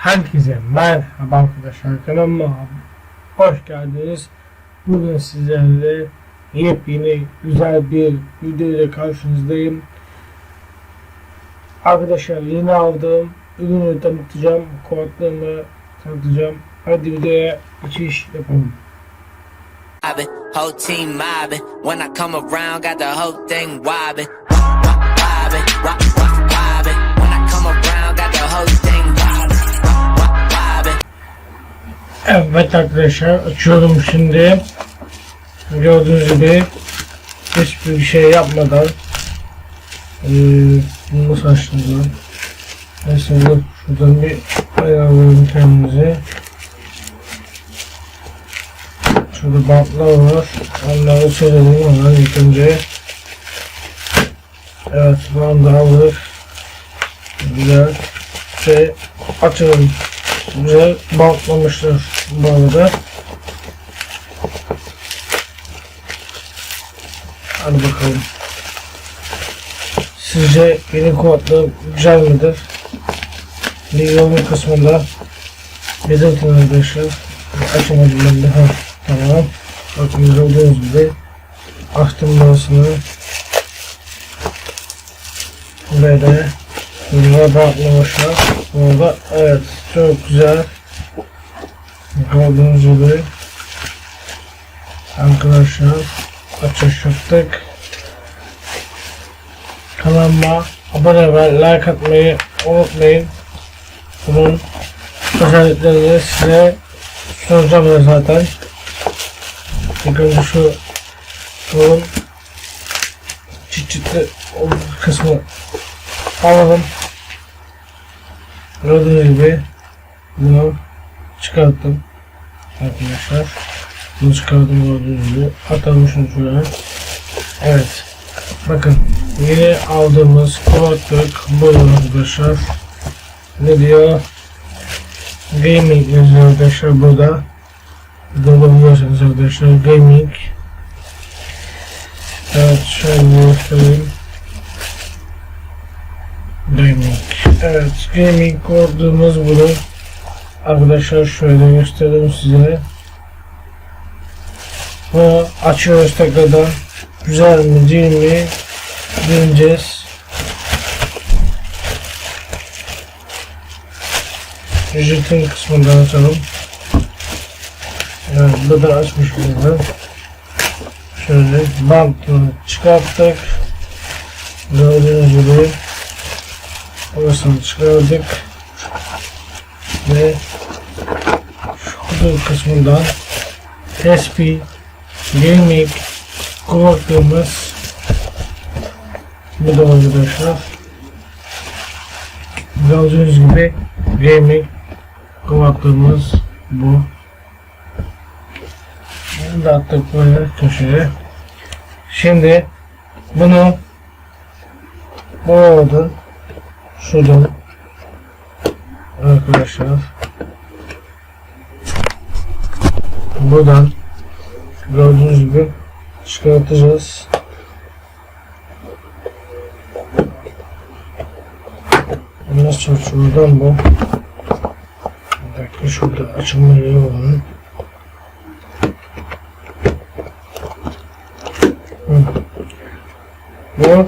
Herkese merhaba arkadaşlar kanalıma hoş geldiniz. Bugün sizlerle yepyeni güzel bir video ile karşınızdayım. Arkadaşlar yeni aldığım ürünü tanıtacağım, kulaklarımı tanıtacağım. Hadi videoya geçiş yapalım. whole team mobbing. When I come around, got the whole thing wobbing. When I come around, got the whole Evet arkadaşlar açıyorum şimdi. Gördüğünüz gibi hiçbir şey yapmadan eee bunu saçlardan Neyse dur şuradan bir ayarlayalım kendimizi. Şurada bantlar var. Onları çözelim hemen ilk önce. Evet bandı aldık. Güzel. Şey açalım. Güzel bantlamışlar bu arada. Hadi bakalım. Sizce yeni kulaklığı güzel midir? Bir kısmında belirtin arkadaşlar. Açamadım ben daha. Tamam. Bakın gördüğünüz gibi açtım burasını. Böyle Bunlar bakmamışlar. Burada evet çok güzel. Gördüğünüz gibi arkadaşlar açış yaptık. Kanalıma abone ve like atmayı unutmayın. Bunun özelliklerini size soracağım zaten. İlk önce şu bunun çıt çıtlı o kısmı alalım. Gördüğünüz gibi bunu çıkarttım arkadaşlar. Bunu çıkardım gördüğünüz gibi. Atalım şunu şöyle. Evet. Bakın yeni aldığımız kulaklık bu arkadaşlar. Ne diyor? Gaming yazıyor arkadaşlar burada. Burada biliyorsunuz arkadaşlar gaming. Evet şöyle göstereyim. Gaming. Evet, gaming kodumuz bunu. Arkadaşlar şöyle göstereyim size. Bunu açıyoruz tekrardan. Güzel mi değil mi? Göreceğiz. Ücretin kısmından açalım. Evet, burada açmış burada. Şöyle bantını çıkarttık. Gördüğünüz gibi Orasını çıkardık. Ve şu kısmından SP Gaming kulaklığımız bu da arkadaşlar. Gördüğünüz gibi Gaming kulaklığımız bu. Bunu attık böyle köşeye. Şimdi bunu bu arada şuradan arkadaşlar buradan gördüğünüz gibi çıkartacağız. Nasıl şuradan bu? Bir dakika şurada açılma yeri var. Hı. Bu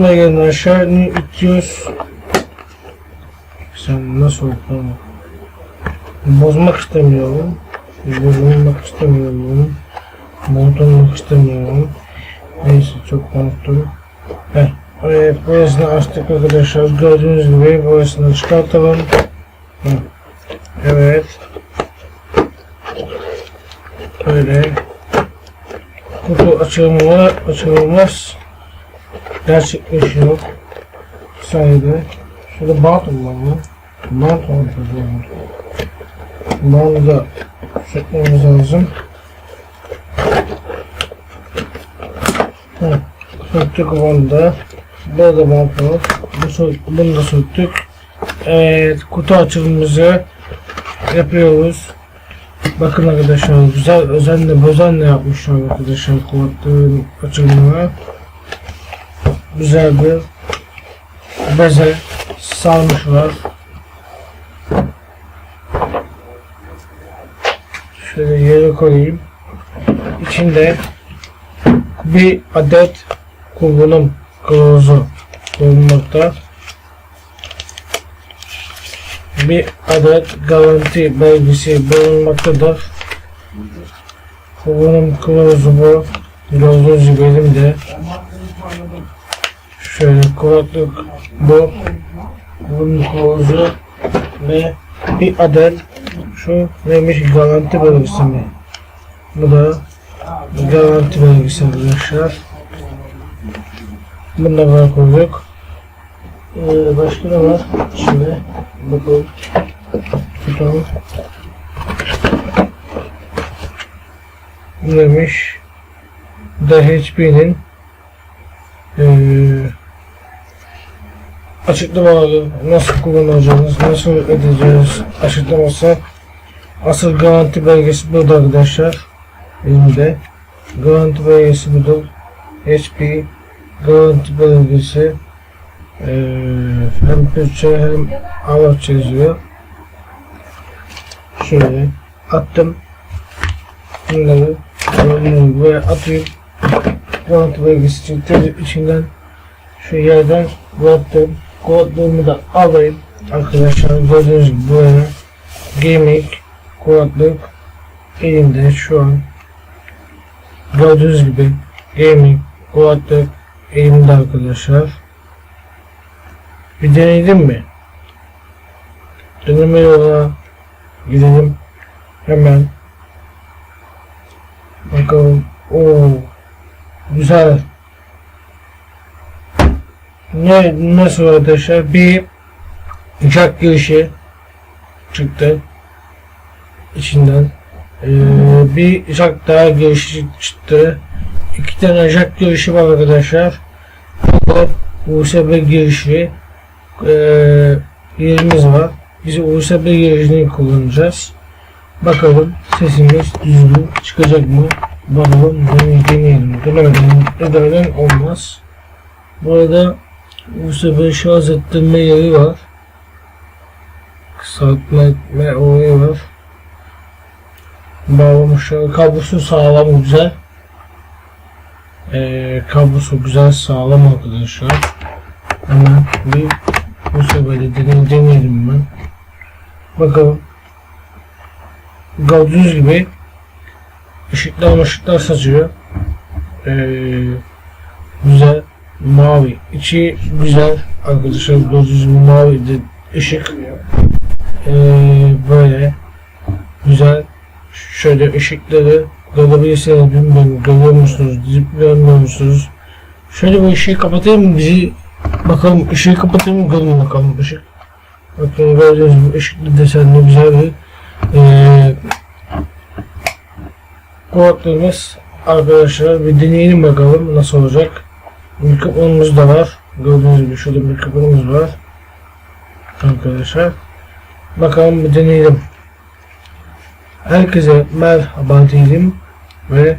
Şuna gelin aşağı ne itiyoruz. Sen nasıl oldu? Bozmak istemiyorum. Bozmak istemiyorum. Bozmak istemiyorum. Neyse çok konuştum. Heh. Evet, burasını açtık arkadaşlar. Gördüğünüz gibi burasını çıkartalım. Hı. Evet. Böyle. Kutu açılımı açılımız gerçekleşiyor. Sayede. Şurada bant kullanalım. Bant kullanalım. Bandı da sökmemiz lazım. Hı. Söktük bandı. Burada da bant var. Bu Bunu da söktük. Evet, kutu açılımımızı yapıyoruz. Bakın arkadaşlar güzel özenle özenle yapmışlar arkadaşlar kulaklığın açılımını güzel bir beze sarmışlar. Şöyle yere koyayım. İçinde bir adet kullanım kılavuzu bulunmakta. Bir adet garanti belgesi bulunmaktadır. Kullanım kılavuzu bu. Gördüğünüz gibi elimde. Şöyle kulaklık bu. Kullanım kılavuzu ve bir adet şu neymiş garanti belgesi mi? Bu da garanti belgesi arkadaşlar. Bunu da böyle koyduk. Ee, başka ne var? Şimdi bakalım. Tutalım. Bu neymiş? DHP'nin ee, açıklamaları nasıl kullanacağınız, nasıl edeceğiz açıklaması asıl garanti belgesi burada arkadaşlar. Elimde garanti belgesi budur HP garanti belgesi eee, hem Türkçe hem Arapça yazıyor. Şöyle attım. Bunları buraya atıyorum garanti belgesi çıktı içinden şu yerden bıraktım kodlarımı da alayım. Arkadaşlar gördüğünüz gibi böyle gaming kulaklık elimde şu an. Gördüğünüz gibi gaming kulaklık elimde arkadaşlar. Bir deneyelim mi? Deneme yoluna gidelim. Hemen. Bakalım. O güzel ne nasıl arkadaşlar bir jack girişi çıktı içinden. Ee, bir jack daha girişi çıktı. İki tane jack girişi var arkadaşlar. USB girişi. Ee, yerimiz var. Biz USB girişini kullanacağız. Bakalım sesimiz düzgün çıkacak mı? Bakalım deneyelim. Denemeden olmaz. Bu arada USB şarj ettirme yeri var kısaltma etme olayı var bağlamışlar. Kablosu sağlam güzel. Ee, kablosu güzel sağlam arkadaşlar. Hemen bir bu sefer de deneyelim ben. Bakalım. Gördüğünüz gibi ışıklar ışıklar saçıyor. Ee, güzel mavi. İçi güzel. Arkadaşlar gibi mavi de ışık. Ee, böyle güzel. Şöyle ışıkları görebilirsiniz. Bilmiyorum görüyor musunuz? Görmüyor musunuz? Şöyle bu ışığı kapatayım bizi bakalım ışığı kapatayım görün bakalım ışık. Bakın gördüğünüz gibi ışıklı desenli güzel bir eee kulaklığımız arkadaşlar bir deneyelim bakalım nasıl olacak mikrofonumuz da var gördüğünüz gibi şurada mikrofonumuz var arkadaşlar bakalım bir deneyelim Herkese merhaba diyelim ve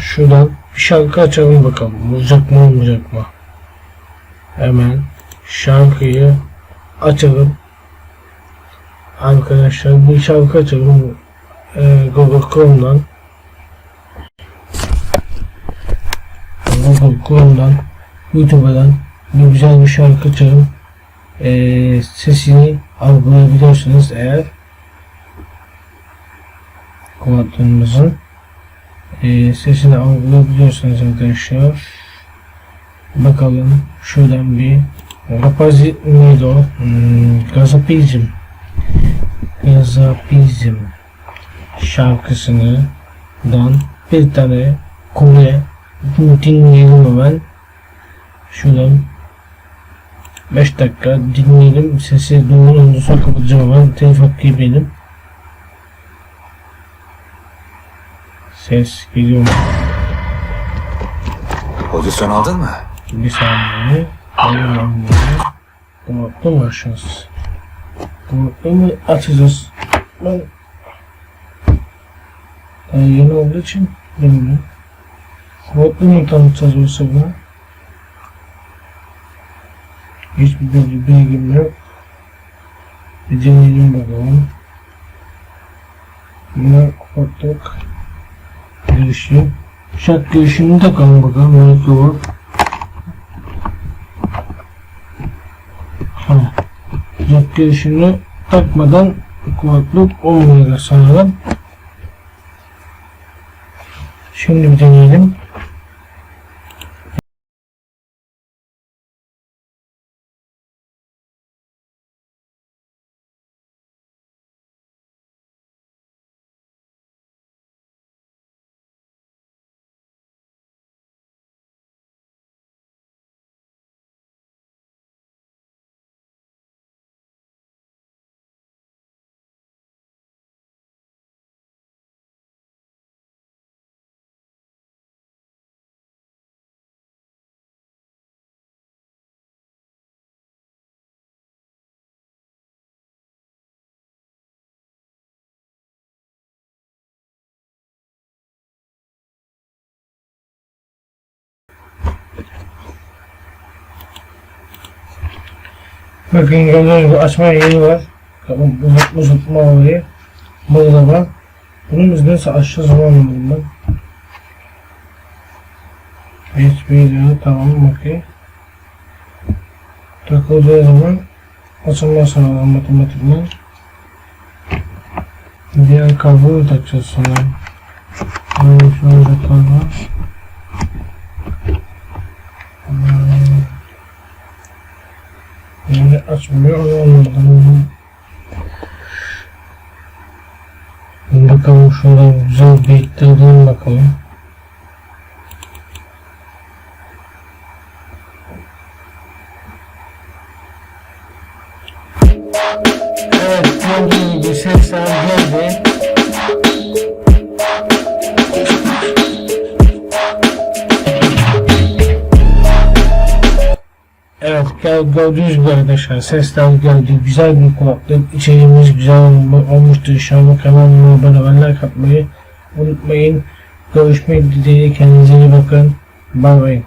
şuradan bir şarkı açalım bakalım. Olacak mı olmayacak mı? Hemen şarkıyı açalım. Arkadaşlar bir şarkı açalım. Ee, Google Chrome'dan. Google Chrome'dan YouTube'dan bir güzel bir şarkı açalım. Ee, sesini algılayabiliyorsunuz eğer kulaklığımızın e, sesini algılayabiliyorsunuz arkadaşlar. Bakalım şuradan bir Rapazi neydi o? Hmm, Gazapizm Gazapizm şarkısını dan bir tane Kore dinleyelim hemen. Şuradan 5 dakika dinleyelim. Sesi duyulunca sonra kapatacağım hemen. Telif hakkı benim. Ses geliyor mu? Pozisyon aldın mı? Bir saniye. Alıyorum bunu. Mı açacağız? Kulaklığı mı açacağız? Ben yani yeni olduğu için bilmiyorum. Kulaklığı mı tanıtacağız yoksa buna? Hiçbir bilgi, bilgim yok. Bir deneyelim bakalım. Bunu kapattık. Girişi. Şak girişini takalım bakalım. Olur. Ha. Jack girişini takmadan kulaklık olmuyor sanırım. Şimdi bir deneyelim. Bakın gördüğünüz gibi açma yeri var. Uzatma uzatma olayı. Burada da var. Bunun izniyse aşağı zaman almadım ben. USB diyor tamam okey. Takıldığı zaman açılma sağlar matematikten. Diğer kabloyu takacağız sonra. Böyle şöyle kablo. Hmm. Yani açmıyor anlamadım. Bakalım şuradan güzel bir ittirdim bakalım. Gel- gördüğünüz gibi arkadaşlar sesler geldi. Güzel bir kulaklık. İçeriğimiz güzel olmu- olmuştur. İnşallah kanalıma abone olmayı, like atmayı unutmayın. Görüşmek dileğiyle kendinize iyi bakın. Bye bye.